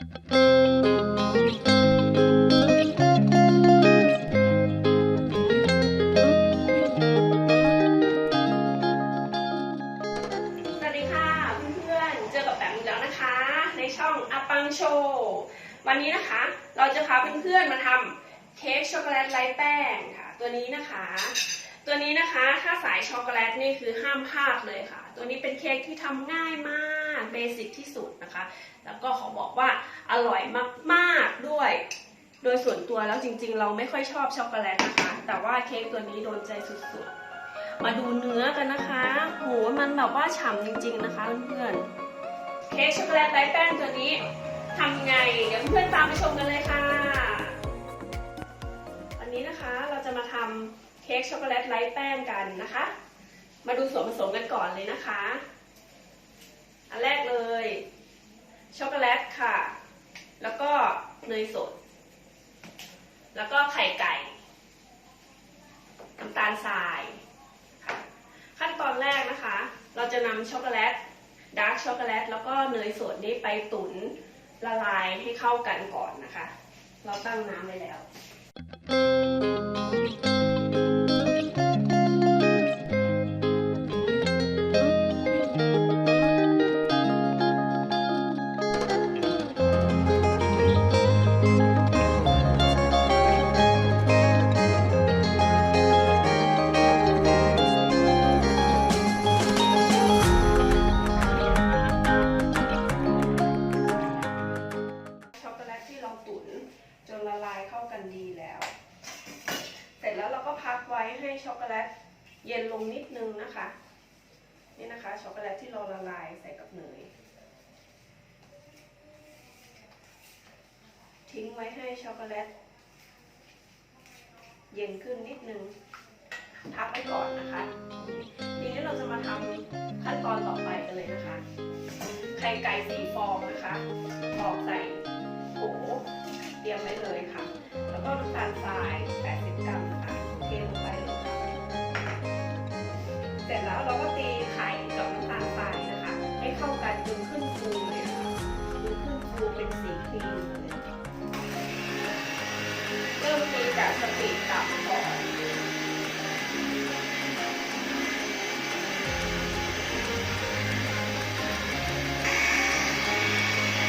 สวัสดีค่ะเพื่อนๆ เจอกับแปมอีกแล้วนะคะ ในช่องอปังโชว์วันนี้นะคะเราจะพาเพื่อนๆมาทำเค้กช็อกโกแลตไร้แป้งค่ะ ตัวนี้นะคะ ตัวนี้นะคะถ้าสายช็อกโกแลตนี่คือห้ามพลาดเลยค่ะ ตัวนี้เป็นเค้กที่ทำง่ายมากเบสิกที่สุดนะคะ แล้วก็ขอบอกว่าอร่อยมากๆด้วย โดยส่วนตัวแล้วจริง ๆ เราไม่ค่อยชอบช็อกโกแลตนะคะ แต่ว่าเค้กตัวนี้โดนใจสุดๆ มาดูเนื้อกันนะคะโหมันแบบว่าฉ่ำจริง ๆ นะคะเพื่อนๆเค้กช็อกโกแลตไร้แป้งตัวนี้ทำไงเดี๋ยวเพื่อนๆตามไปชมกันเลยค่ะ วันนี้นะคะเราจะมาทำ ค้กช็อกโกแลตไร้แป้งกันนะคะ มาดูส่วนผสมกันก่อนเลยนะคะ อันแรกเลย ช็อกโกแลตค่ะ แล้วก็เนยสด แล้วก็ไข่ไก่น้ำตาลทรายค่ะขั้นตอนแรกนะคะ เราจะนำช็อกโกแลตดาร์กช็อกโกแลตแล้วก็เนยสดนี้ไปตุ๋นละลายให้เข้ากันก่อนนะคะ เราตั้งน้ำไว้แล้วช็ เย็นลงนิดนึงนะคะ นี่นะคะช็อกโกแลตที่เราละลายใส่กับเนย ทิ้งไว้ให้ช็อกโกแลต เย็นขึ้นนิดนึงพักไว้ก่อนนะคะ ทีนี้เราจะมาทำขั้นตอนต่อไปกันเลยนะคะ ไข่ไก่สีฟองนะคะตอกใส่โถเตรียมไว้เลยค่ะ แล้วก็น้ำตาลทราย แล้วเราก็ตีไข่กับน้ำตาลทรายนะคะ ให้เข้ากันจนขึ้นฟูเลยนะคะจนขึ้นฟูเป็นสีครีมเลยเริ่มตีจากสปีดต่ำก่อน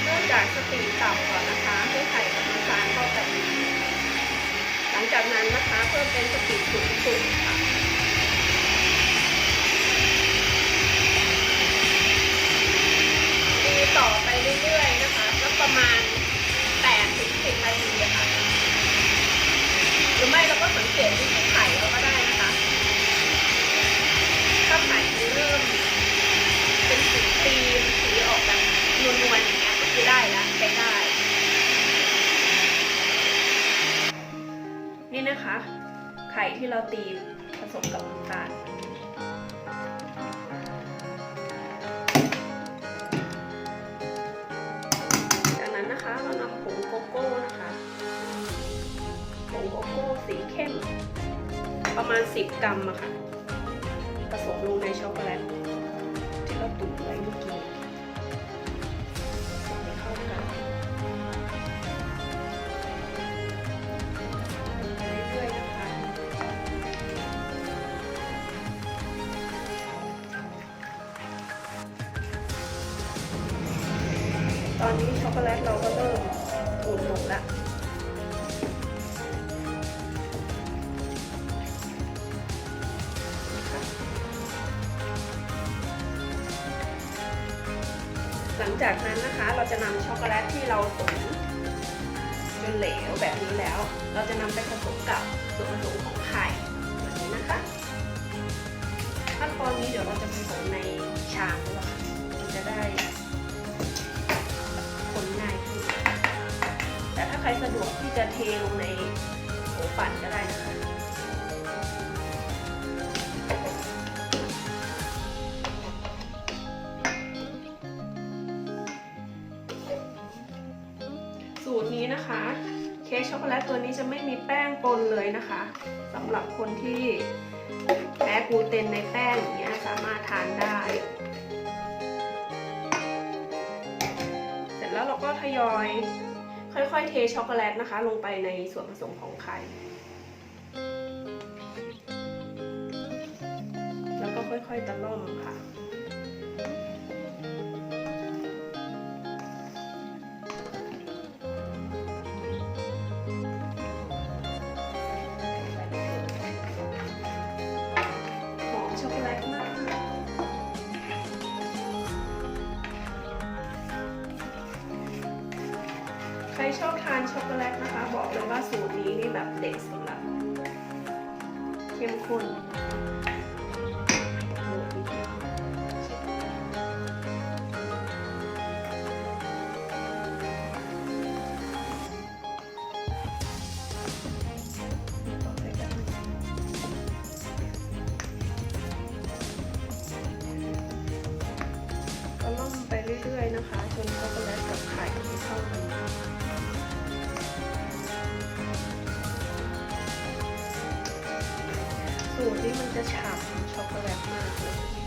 เริ่มจากสปีดต่ำก่อนนะคะให้ไข่กับน้ำตาลเข้ากันดีหลังจากนั้นนะคะเพิ่มเป็นสปีดสูงสุดค่ะ เรื่อยๆนะคะก็ประมาณ8ถึง10นาทีอค่ะ หรือไม่เราก็สังเกตที่ไข่เราก็ได้นะคะ ถ้าไข่เริ่ม เป็นสีครีมสีออกแบบนวลๆอย่างเงี้ยก็คือได้แล้วใช้ได้ นี่นะคะ ไข่ที่เราตีผสมกับน้ำตาล สีเข้ม ประมาณ 10 กรัมอะค่ะ ผสมลงในช็อกโกแลตที่เราตุ๋นไว้เมื่อกี้ใส่ให้เข้ากันเรื่อยๆนะคะ ตอนนี้ช็อกโกแลตเราก็เริ่มอุ่นลงแล้ว จากนั้นนะคะเราจะนำช็อกโกแลตที่เราตุ๋นจนเหลวแบบนี้แล้ว เราจะนำไปผสมกับส่วนผสมของไข่แบบนี้นะคะ ขั้นตอนนี้เดี๋ยวเราจะผสมในชามด้วยค่ะมันจะได้คนง่ายขึ้นแต่ถ้าใครสะดวกที่จะเทลงในโถปั่นก็ได้นะคะ นะคะ เค้กช็อกโกแลตตัวนี้จะไม่มีแป้งปนเลยนะคะสำหรับคนที่แพ้กลูเตนในแป้งอย่างเงี้ยสามารถทานได้ เสร็จแล้วเราก็ทยอย ค่อยๆ เทช็อกโกแลตนะคะ ลงไปในส่วนผสมของไข่แล้วก็ค่อยๆตะล่อมค่ะานช็อกโกแลตนะคะ บอกเลยว่าสูตรนี้นี่แบบเด็ดสุดละเข้มข้น นี้มันจะฉ่ำช็อกโกแลตมากเลย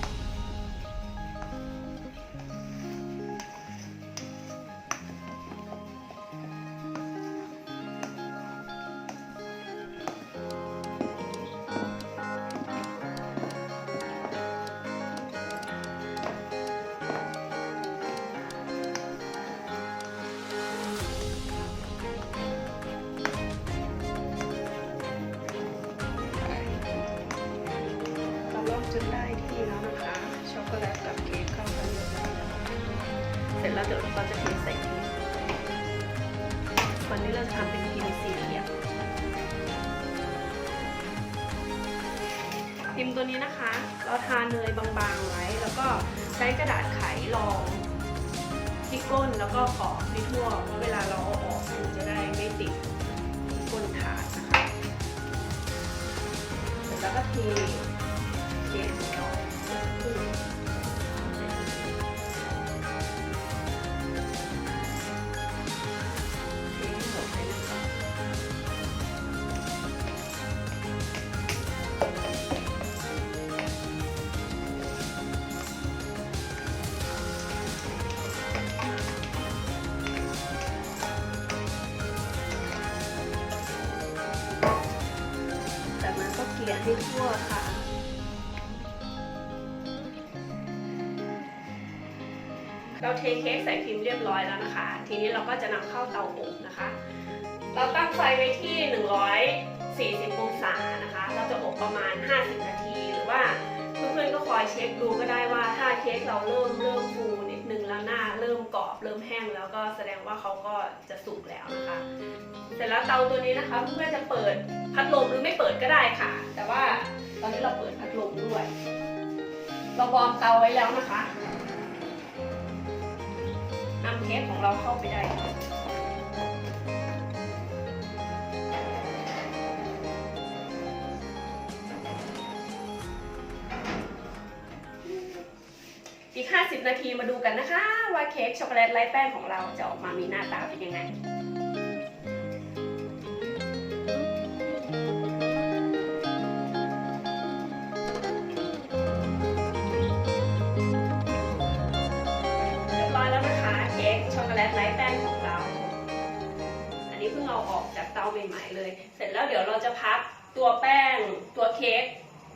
จนได้ที่แล้วนะคะ ช็อกโกแลตกับเค้กเข้ากันเรียบร้อยแล้วเสร็จแล้วเดี๋ยวเราจะเทใส่พิมพ์วันนี้เราจะทำเป็นพิมพ์สี่เหลี่ยมพิมพ์ตัวนี้นะคะ เราทาเนยบางๆไว้ แล้วก็ใช้กระดาษไขรองที่ก้นแล้วก็ขอบที่ทั่วเพราะเวลาเราเอาออกมันจะได้ไม่ติดก้นถาดนะคะเสร็จแล้วก็เท ให้หมดเลยนะคะจากนั้นก็เกลี่ยให้ทั่วค่ะ เราเทเค้กใส่พิมพ์เรียบร้อยแล้วนะคะ ทีนี้เราก็จะนำเข้าเตาอบนะคะ เราตั้งไฟไว้ที่ 140 องศานะคะ เราจะอบประมาณ 50 นาที หรือว่าเพื่อนๆก็คอยเช็คดูก็ได้ว่าถ้าเค้กเราเริ่มเริ่มฟูนิดนึงแล้วหน้าเริ่มกรอบเริ่มแห้งแล้วก็แสดงว่าเขาก็จะสุกแล้วนะคะ เสร็จแล้วเตาตัวนี้นะคะเพื่อนๆจะเปิดพัดลมหรือไม่เปิดก็ได้ค่ะ แต่ว่าตอนนี้เราเปิดพัดลมด้วย เราวอร์มเตาไว้แล้วนะคะ นำเค้กของเราเข้าไปได้อีก 50 นาทีมาดูกันนะคะ ว่าเค้กช็อกโกแลตไร้แป้งของเราจะออกมามีหน้าตาเป็นยังไง ไร้แป้งของเรา อันนี้เพิ่งเอาออกจากเตาใหม่ๆเลย เสร็จแล้วเดี๋ยวเราจะพักตัวแป้งตัวเค้ก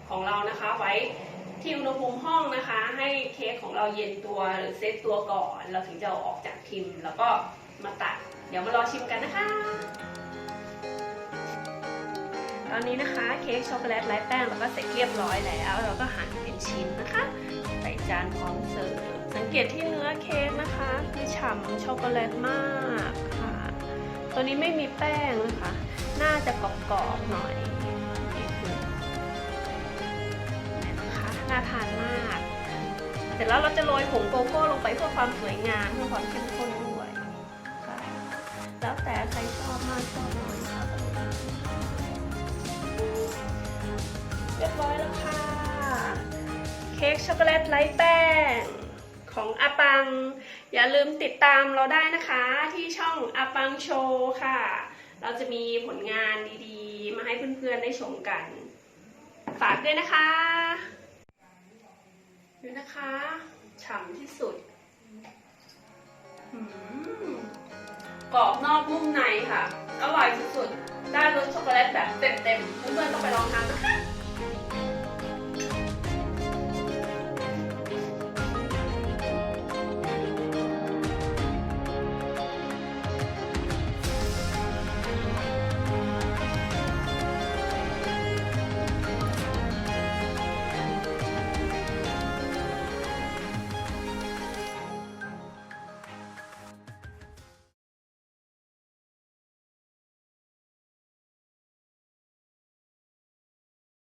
ของเรานะคะ ไว้ที่อุณหภูมิห้องนะคะ ให้เค้กของเราเย็นตัวหรือเซตตัวก่อน เราถึงจะเอาออกจากพิมพ์ แล้วก็มาตัด เดี๋ยวมารอชิมกันนะคะ ตอนนี้นะคะเค้กช็อกโกแลตไร้แป้งเราก็เสร็จเรียบร้อยแล้ว เราก็หั่นเป็นชิ้นนะคะ ใส่จานพร้อมเสิร์ฟ สังเกตที่เนื้อเค้กนะคะ คือฉ่ำช็อกโกแลตมากค่ะ ตัวนี้ไม่มีแป้งนะคะ น่าจะกรอบๆหน่อยนี่คือเนี่ยนะคะน่าทานมาก เสร็จแล้วเราจะโรยผงโกโก้ลงไปเพื่อความสวยงามเพื่อความเข้มข้นด้วยค่ะแล้วแต่ใครชอบมากชอบน้อยค่ะเรียบร้อยแล้วค่ะ เค้กช็อกโกแลตไร้แป้ง ของอาปัง อย่าลืมติดตามเราได้นะคะที่ช่องอาปังโชว์ค่ะ เราจะมีผลงานดีๆ มาให้เพื่อนๆได้ชมกัน ฝากด้วยนะคะดูนะคะฉ่ำที่สุดกรอบนอกนุ่มในค่ะ อร่อยสุดๆ ได้รสช็อกโกแลตแบบเต็มๆ เพื่อนๆต้องไปลองทำนะคะ